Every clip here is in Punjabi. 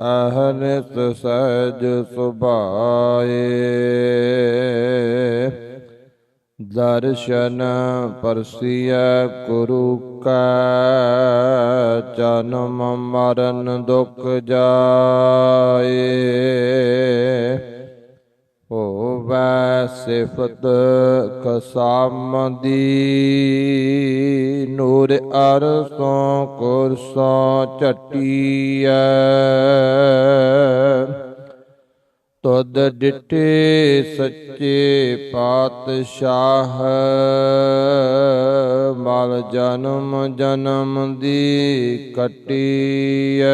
ਅਹਨਿਤ ਸਹਿਜ ਸੁਭਾਏ। ਦਰਸ਼ਨ ਪਰਸੀਐ ਗੁਰੂ ਕੈ ਜਨਮ ਮਰਨ ਦੁਖ ਜਾਏ। ਹੋਵੈ ਸਿਫਤ ਕਸਾਮਦੀ। ਨੂਰ ਅਰਸੋਂ ਕੁਰਸੋਂ ਝਟੀਐ। ਤੁਧ ਡਿਠੇ ਸੱਚੇ ਪਾਤਸ਼ਾਹ, ਮਲ ਜਨਮ ਜਨਮ ਦੀ ਕਟੀਐ।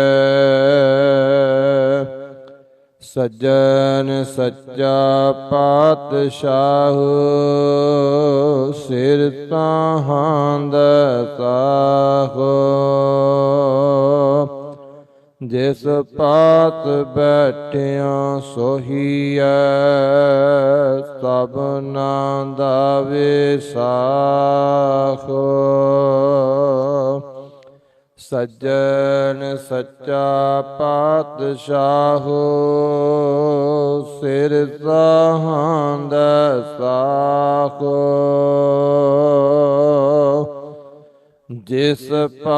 ਸੱਜਣ ਸੱਚਾ ਪਾਤਸ਼ਾਹ ਜਿਸ ਪਾਤ ਬੈਠਿਆ ਸੋਹੀਐ ਸਭਨਾ ਦਾ ਵਿਸਾਖੋ। ਸੱਜਣ ਸੱਚਾ ਪਾਤਸ਼ਾਹ, ਸਿਰ ਸਾਹੰਦ ਸਾਖੋ। ਜਿਸ ਪਾਸ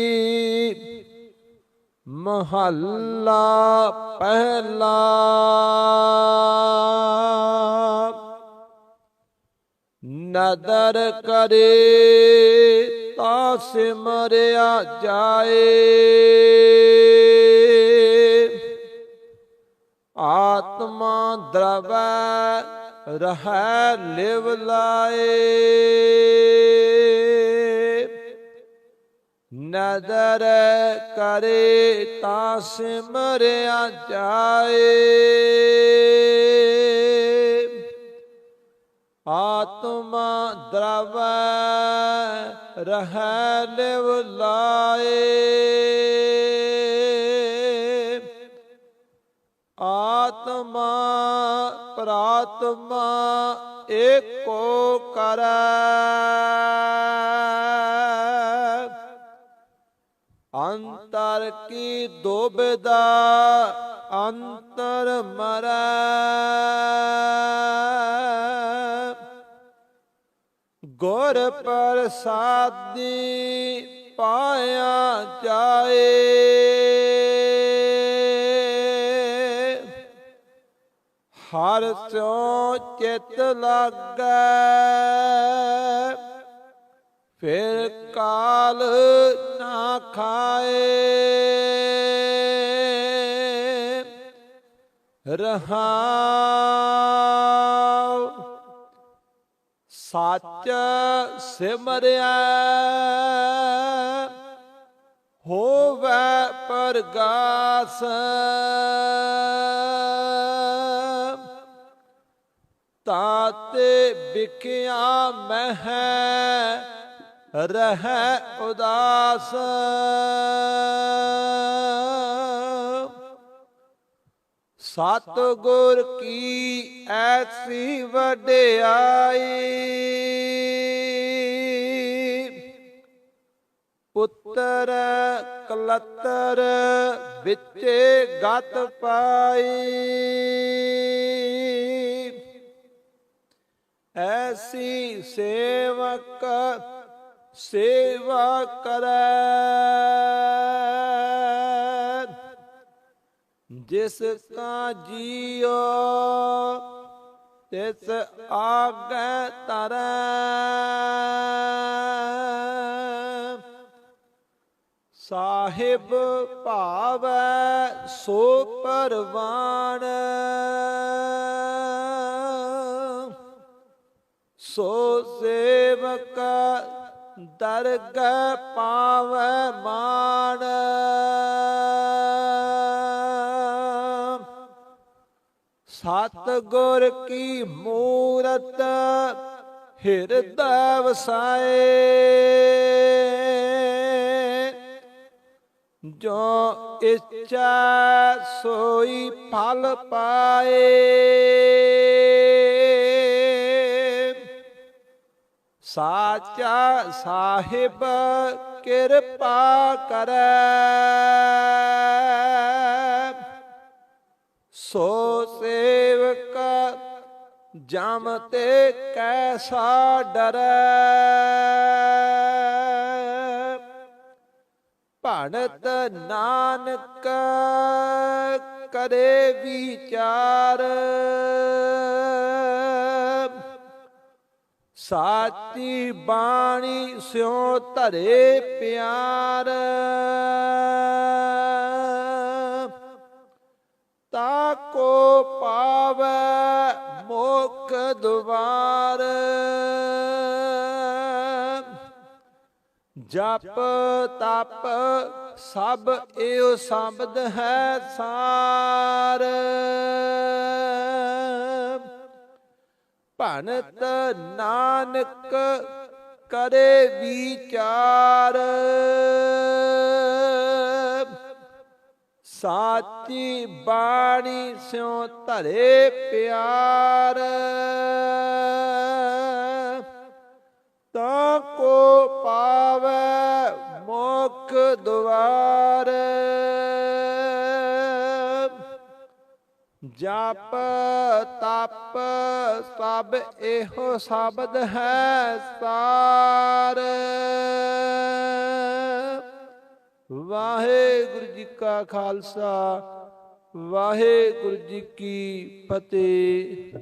ਮਹੱਲਾ ਪਹਿਲਾ। ਨਦਰ ਕਰੇ ਤਾ ਸਿਮਰਿਆ ਜਾਏ। ਆਤਮਾ ਦਰਵੈ ਰਹਿ ਲਿਵ ਲਾਏ। ਨਦਰ ਕਰੇ ਤਾ ਸਿਮਰਿਆ ਜਾਏ। ਆਤਮਾ ਦਰਵ ਰਹਿ ਲਿਵ ਲਾਏ। ਆਤਮਾ ਪ੍ਰਾਤਮਾ ਏਕੋ ਕਰੈ। ਅੰਤਰ ਕੀ ਦੁਬਦਾ ਅੰਤਰ ਮਰੈ। ਗੁਰ ਪ੍ਰਸਾਦੀ ਪਾਇਆ ਜਾਏ। ਹਰ ਸਿਉ ਚਿਤ ਲਾਗੈ। ਫਿਰ ਕਾਲ ਨਾ ਖਾਏ। ਰਹਾਉ ਸੱਚ ਸਿਮਰਿਆ ਹੋਵੇ ਪ੍ਰਗਾਸ। ਤਾਤੇ ਵਿਖਿਆ ਮਹਿ ਰਹਿ ਉਦਾਸ। ਸਤ ਗੁਰ ਕੀ ਐਸੀ ਵਡਿਆਈ? ਪੁੱਤਰ ਕਲਤਰ ਵਿੱਚੇ ਗਤ ਪਾਈ। ਐਸੀ ਸੇਵਕ ਸੇਵਾ ਕਰੈ। ਜਿਸ ਕਾ ਜੀਉ ਤਿਸ ਆਗੈ ਤਰੈ। ਸਾਹਿਬ ਭਾਵੈ ਸੋ ਪਰਵਾਨ। ਸੋ ਸੇਵਕ ਦਰਗ ਪਾਵੈ ਮਾਣ ਸਤ ਗੁਰ ਕੀ ਮੂਰਤ ਹਿਰਦੈ ਵਸਾਏ। ਜੋ ਇੱਛਾ ਸੋਈ ਫਲ ਪਾਏ। ਸਾਚਾ ਸਾਹਿਬ ਕਿਰਪਾ ਕਰੈ। ਸੋ ਸੇਵਕ ਜਮ ਤੇ ਕੈਸਾ ਡਰੈ। ਭਣਤ ਨਾਨਕ ਕਰੇ ਵਿਚਾਰ। ਸਾਚੀ ਬਾਣੀ ਸਿਉ ਧਰੇ ਪਿਆਰ। ਤਾ ਕੋ ਪਾਵੈ ਮੋਖ ਦੁਆਰ ਜਪ ਤਪ ਸਭ ਏਉ ਸ਼ਬਦ ਹੈ ਸਾਰ। ਭਣਤ ਨਾਨਕ ਕਰੇ ਵਿਚਾਰ। ਸਾਚੀ ਬਾਣੀ ਸਿਉ ਧਰੇ ਪਿਆਰ। ਤਾ ਕੋ ਪਾਵੈ ਮੋਖ ਦੁਆਰ। ਜਪ ਤਪ ਸਭ ਇਹੋ ਸ਼ਬਦ ਹੈ ਸਾਰ। ਵਾਹਿਗੁਰੂ ਜੀ ਕਾ ਖਾਲਸਾ, ਵਾਹਿਗੁਰੂ ਜੀ ਕੀ ਫਤਿਹ।